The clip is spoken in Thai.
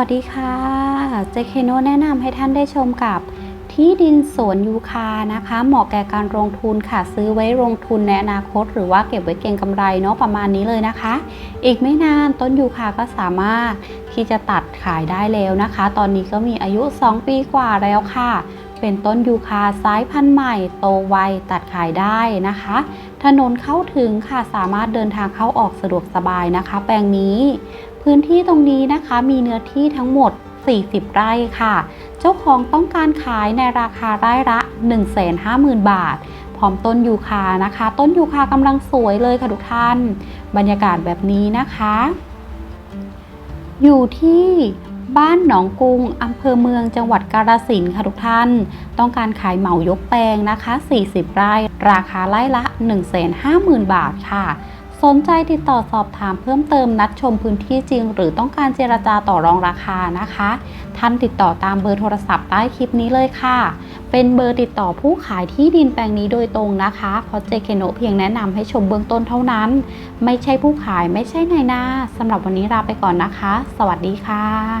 วัสดีค่ะเจเคโนแนะนำให้ท่านได้ชมกับที่ดินสวนยูคานะคะ เหมาะแก่การลงทุนค่ะ ซื้อไว้ลงทุนในอนาคต หรือว่าเก็บไว้เก็งกำไรเนาะประมาณนี้เลยนะคะ อีกไม่นานต้นยูคาก็สามารถที่จะตัดขายได้แล้วนะคะ ตอนนี้ก็มีอายุ 2 ปีกว่าแล้วค่ะ เป็นต้นยูคาสายพันธุ์ใหม่ โตไวตัดขายได้นะคะ ถนนเข้าถึงค่ะสามารถเดินทางเข้าออกสะดวกสบายนะคะ แปลงนี้ พื้นที่ตรงนี้นะคะมีเนื้อที่ทั้งหมด 40 ไร่ค่ะ เจ้าของต้องการขายในราคาไร่ละ 150,000 บาท พร้อมต้นยูคานะคะ ต้นยูคากำลังสวยเลยค่ะทุกท่าน บรรยากาศแบบนี้นะคะ อยู่ที่บ้านหนองกุงอำเภอเมืองจังหวัดกาฬสินธุ์ค่ะทุกท่าน ต้องการขายเหมายกแปลงนะคะ 40 ไร่ ราคาไร่ละ 150,000 บาทค่ะ สนใจติดต่อสอบถามเพิ่มเติมนัดชมพื้นที่จริง หรือต้องการเจรจาต่อรองราคานะคะ ท่านติดต่อตามเบอร์โทรศัพท์ใต้คลิปนี้เลยค่ะ เป็นเบอร์ติดต่อผู้ขายที่ดินแปลงนี้โดยตรงนะคะเพราะเจเคโนเพียงแนะนำให้ชมเบื้องต้นเท่านั้น ไม่ใช่ผู้ขายไม่ใช่นายหน้าสำหรับวันนี้ลาไปก่อนนะคะ สวัสดีค่ะ